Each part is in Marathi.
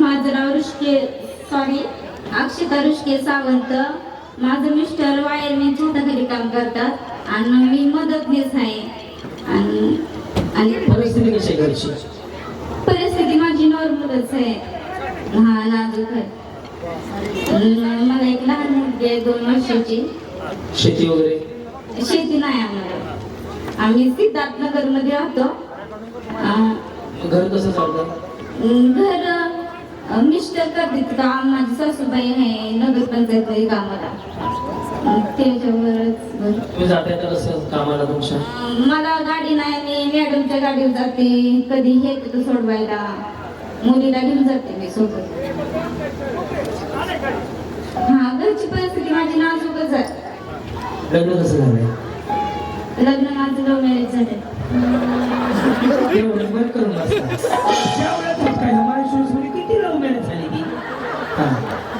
माझं नाव ऋषिके सॉरी अक्षता ऋषिके सावंत माझं मिस्टर वायरमॅनच्या हाताखाली काम करतात आणि मी मदतनीस आहे. आणि आणि परिस्थिती कशी आहे घरची? परिस्थिती माझी नॉर्मलच आहे. हा नाजूक आहे. मला एक लहान मुलगी आहे दोन वर्षाची. शेती वगैरे? शेती नाही आम्हाला. आम्ही सिद्धार्थनगरमध्ये राहतो घर कसं चालतं? घर मिस्टर करतात काम माझी सासूबाई आहे नगरपंचायत मध्ये कामाला. त्याच्यावरच कामाला तुमच्या? मला गाडी नाही मी मॅडमच्या गाडीवर जाते. कधी हे तिथं सोडवायला. मुलीला घेऊन जाते मी सोबत. हा घरची परिस्थिती माझी नाजूकच आहे. लग्न कसं झालंय? लग्न माझं लव्ह मॅरेज झालं करून बसता. किती लव्ह मॅरेज झाली ती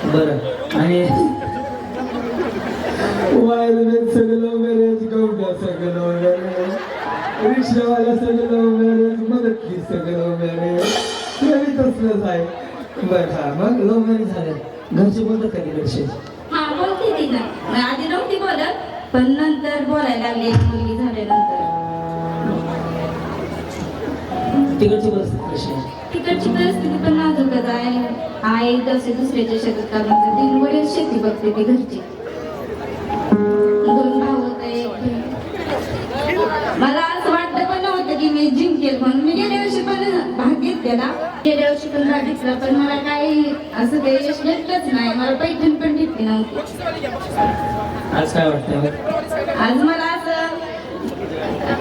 बरं आणि सगळं मॅरेज गौडा सगळं मॅरेज रिक्षावाला सगळं मॅरेज मदतली सगळं मॅरेज तरी तसलंच आहे बरं हा मग लव मॅरेज झालं घरचे बोलतात का तिकडचे हा बोलते ती ना आधी नव्हती बोलत पण नंतर बोलायला लागली एक मुलगी झाल्यानंतर तिकडची परिस्थिती कशी आहे? तिकडची परिस्थिती पण नाजूकच आहे. आई तसे दुसऱ्याच्या शेतात काम करते तीन वडील शेती बघते ती घरची. दोन भाऊ होते मला असं वाटतं पण नव्हतं की मी जिंकेल म्हणून. मी गेल्या वर्षी पण भाग घेतलेला. गेल्या वर्षी पण भाग घेतला पण मला काही असं काही यश भेटलंच नाही. मला पैठण पण भेटली नव्हती. आज काय वाटतं आज मला असं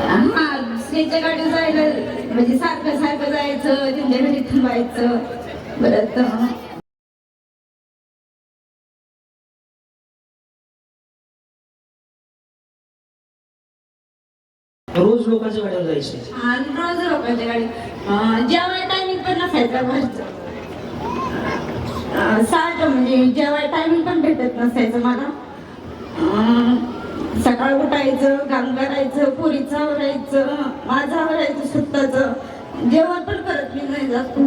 हा स्त्रीच्या गाडी जायला म्हणजे सारखं सारखं जायचं त्यांच्या घरी थांबायचं. परत रोज लोकांच्या गाड्यावर जायचे. आणि रोज लोकांच्या गाडी अं, जेवाय टायमिंग पण नसायचा घरचं सारखं म्हणजे जेवाय टायमिंग पण भेटत नसायचं मला. सकाळ उठायचं काम करायचं पुरीचं आवरायचं माझं आवरायचं स्वतःचं जेवण पण करत मी नाही जात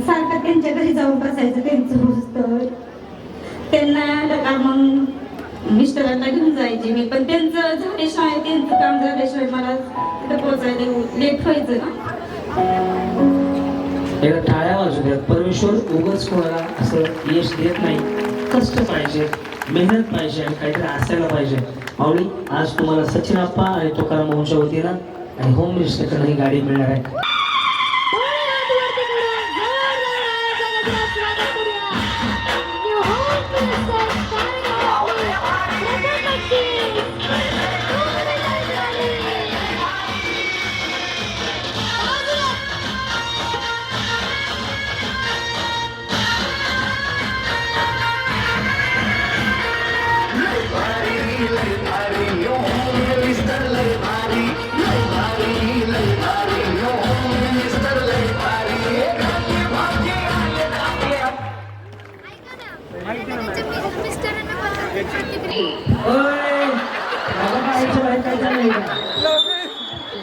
सारखं त्यांच्या घरी जाऊन बसायचं त्यांचं होतं त्यांना आलं का मग? मिस्टरांना घेऊन जायचे मी. पण त्यांचं झाल्याशिवाय त्यांचं काम झाल्याशिवाय मला तिथं पोहोचायला लेट व्हायचं ना. एकदा टाळ्या वाजू द्या. परमेश्वर उगाच कोणाला असं यश देत नाही. कष्ट पाहिजे मेहनत पाहिजे आणि काहीतरी असायला पाहिजे. माऊली आज तुम्हाला सचिन आप्पा आणि तुकाराम भाऊंच्या वतीनं आणि होम मिनिस्टरकडनं ही गाडी मिळणार आहे.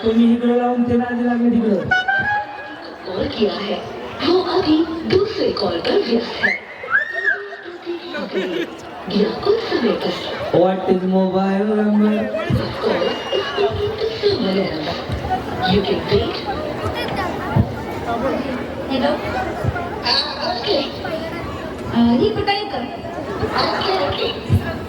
तुम्ही इकडे लावून ते नादी लागले तिकडं. कॉल किया है? वो अभी दूसरे कॉल पर व्यस्त है। या कुछ समय पश्चात what is mobile number you can wait hello okay ही कुठं येतं ओके ओके